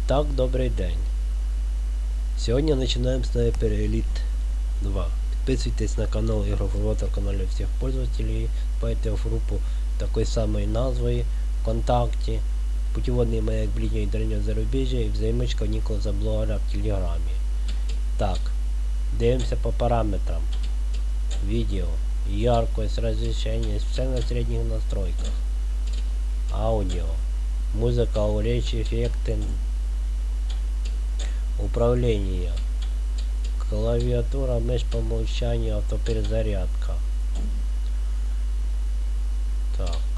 Итак, добрий день. Сьогодні починаємо Sniper Elite 2. Підписуйтесь на канал Ігрофовода каналі всіх пользователей. Вступайте в групу такої самої назви ВКонтакті. Путеводний маяк ближнього і дальнього зарубіжжя і взаємочка Ніколаса Блогера в Телеграмі. Так, дивимося по параметрам. Видео, яркость, разрешение, все на средних настройках. Аудио, музыка, речь, эффекты, управление, клавиатура, мышь по умолчанию, автоперезарядка. Так.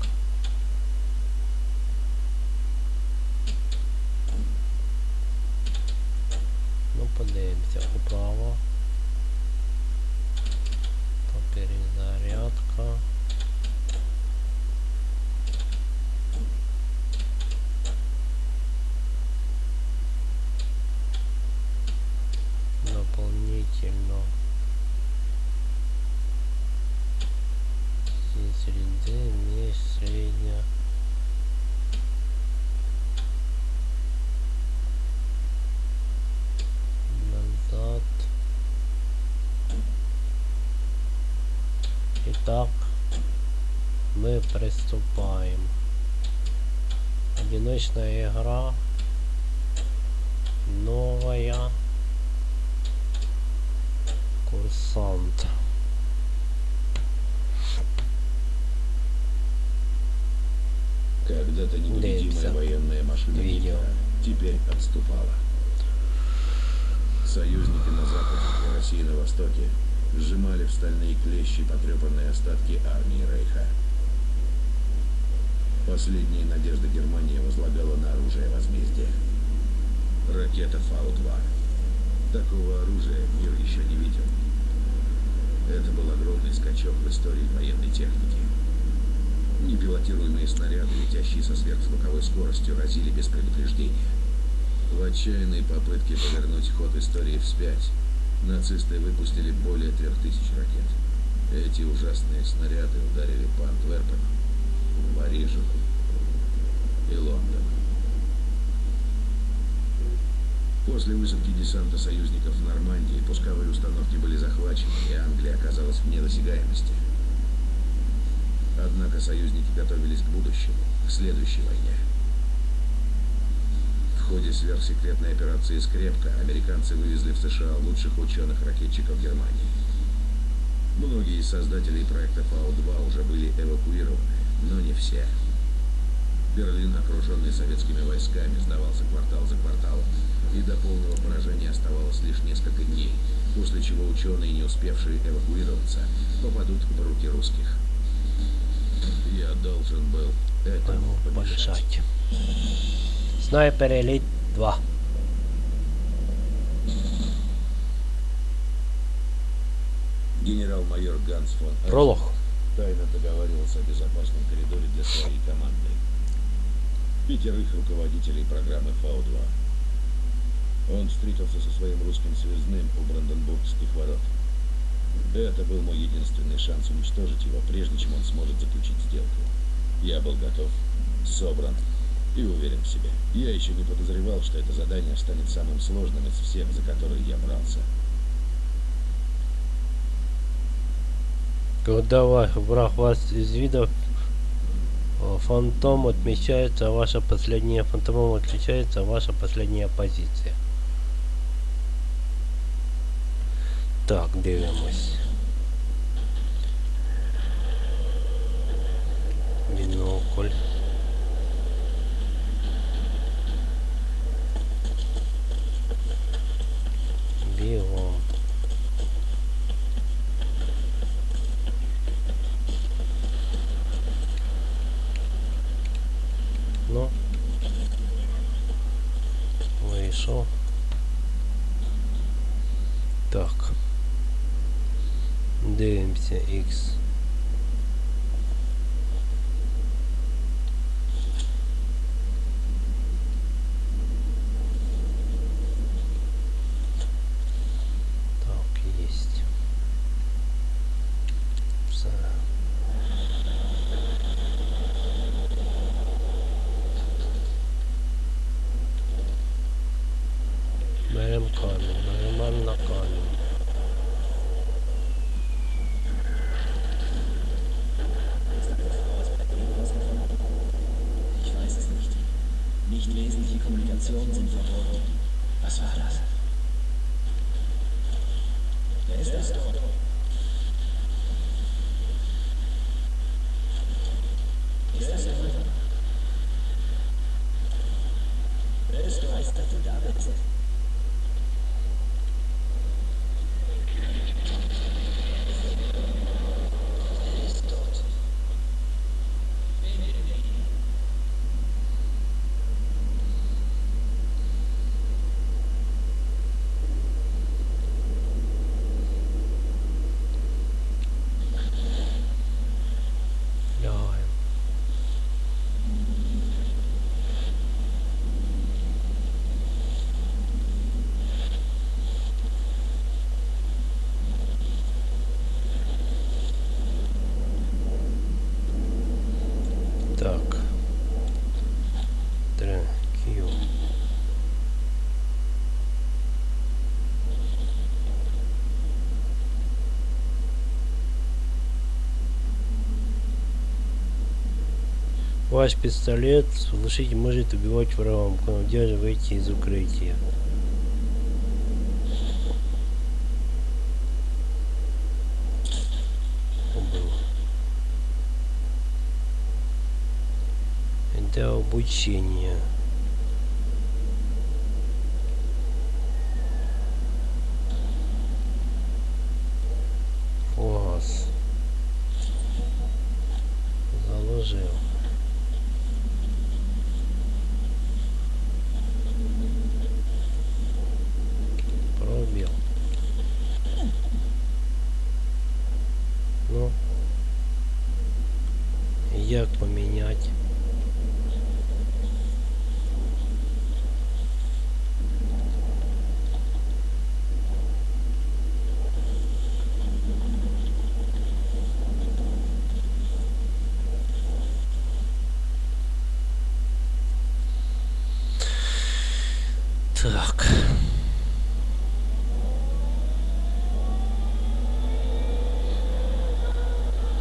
Итак, мы приступаем. Одиночная игра. Новая. Курсант. Когда-то непобедимая военная машина Видео. Теперь отступала. Союзники на западе России на востоке сжимали в стальные клещи потрепанные остатки армии Рейха. Последние надежды Германии возлагала на оружие возмездия. Ракета Фау-2. Такого оружия мир еще не видел. Это был огромный скачок в истории военной техники. Непилотируемые снаряды, летящие со сверхзвуковой скоростью, разили без предупреждения. В отчаянной попытке повернуть ход истории вспять, нацисты выпустили более трех тысяч ракет. Эти ужасные снаряды ударили по Антверпену, Парижу и Лондону. После высадки десанта союзников в Нормандии пусковые установки были захвачены, и Англия оказалась вне досягаемости. Однако союзники готовились к будущему, к следующей войне. В ходе сверхсекретной операции «Скрепка» американцы вывезли в США лучших ученых-ракетчиков Германии. Многие из создателей проекта Фау-2 уже были эвакуированы, но не все. Берлин, окруженный советскими войсками, сдавался квартал за кварталом, и до полного поражения оставалось лишь несколько дней, после чего ученые, не успевшие эвакуироваться, попадут в руки русских. Я должен был этому помешать. Снайпер Elite 2. Генерал-майор Ганс фон Пролог. тайно договаривался о безопасном коридоре для своей команды. Пятерых руководителей программы Фау-2. Он встретился со своим русским связным у Бранденбургских ворот. Это был мой единственный шанс уничтожить его, прежде чем он сможет заключить сделку. Я был готов, собран и уверен в себе. Я еще не подозревал, что это задание станет самым сложным из всех, за которые я брался. Когда враг вас из вида э, фантом отмечается ваша последняя фантомом отличается ваша последняя позиция. Так, дивимось. Kommunikation sind verboten. Was war das? Wer ist das dort? Ist das der Ritter? Wer ist du? Weißt, dass du Так. Q. Ваш пистолет слушайте может убивать врагом, когда выйти из укрытия. Это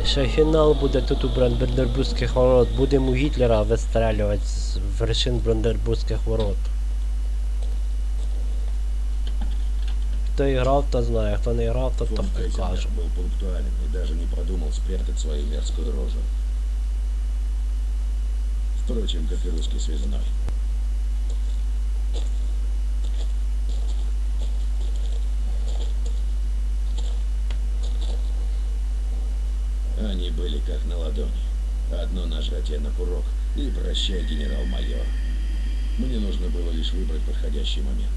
Ще фінал буде тут у Бранденбурзьких ворот. Будемо у Гітлера вистрелювати з вершин Бранденбурзьких ворот. Хто грав, то знає, хто не грав, то так покаже. был пунктуален и даже не подумал спрятать свою мерзкую рожу. Впрочем, как и русский связной. Были как на ладони. Одно нажатие на курок и прощай, генерал-майор. Мне нужно было лишь выбрать подходящий момент.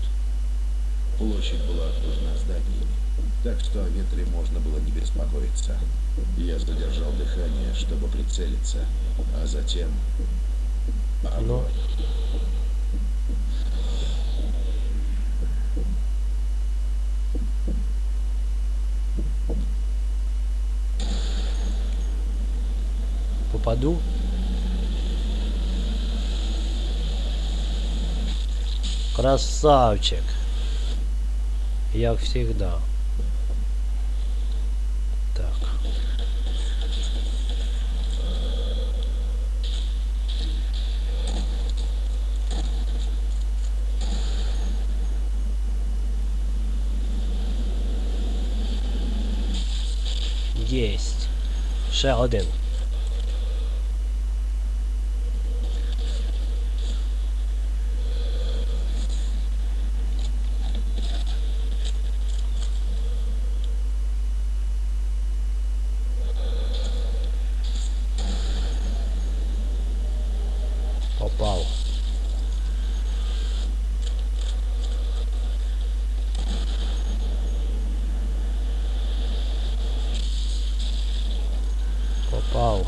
Площадь была окружена зданиями, так что о ветре можно было не беспокоиться. Я задержал дыхание, чтобы прицелиться, а затем... Огонь. Попаду? Красавчик. Як всегда. Так. Єсть. Ще один. Wow.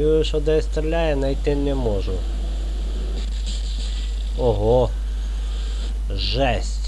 Чую, що де стріляє, знайти не можу. Ого. Жесть.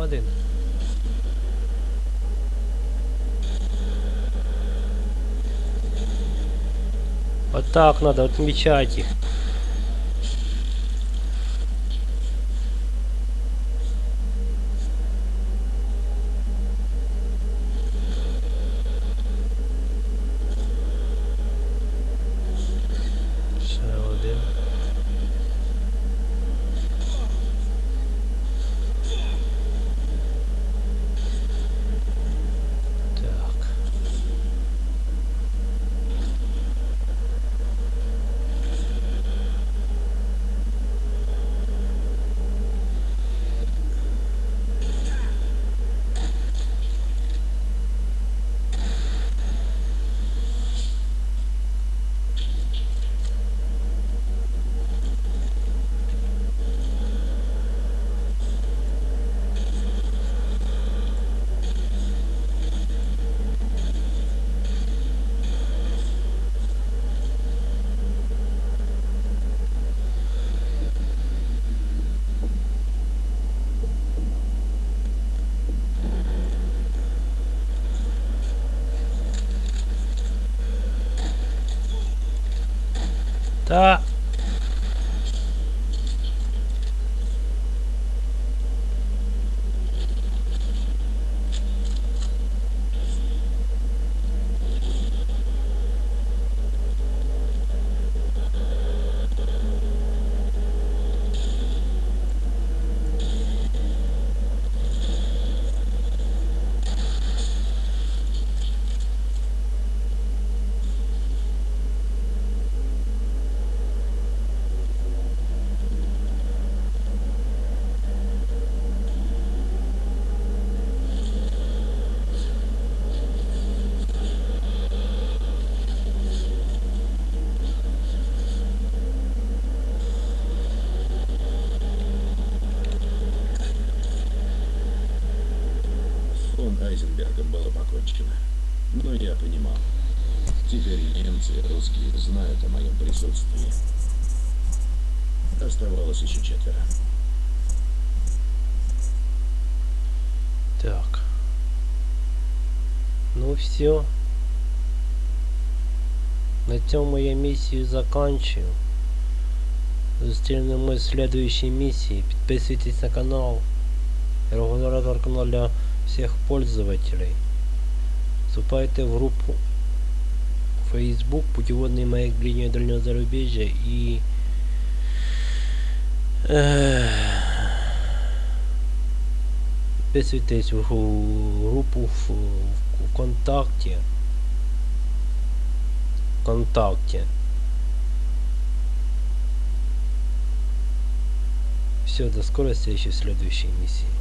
Один. Вот так надо отмечать их. Ще один. Так. Та. С фон Айзенбергом было покончено. Но я понимал. Теперь русские знают о моем присутствии. Оставалось еще четверо. Так. Ну все. На цьому я миссию заканчиваю. Зустрінемось в следующей миссии. Підписуйтесь на канал. Регулятор канал для всех пользователей. Вступайте в группу Facebook Путеводный маяк ближнего и дальнего зарубежья и Эх, Підписуйтесь в групу в, ВКонтакте. ВКонтакте. Все, до скорости еще в следующей миссии.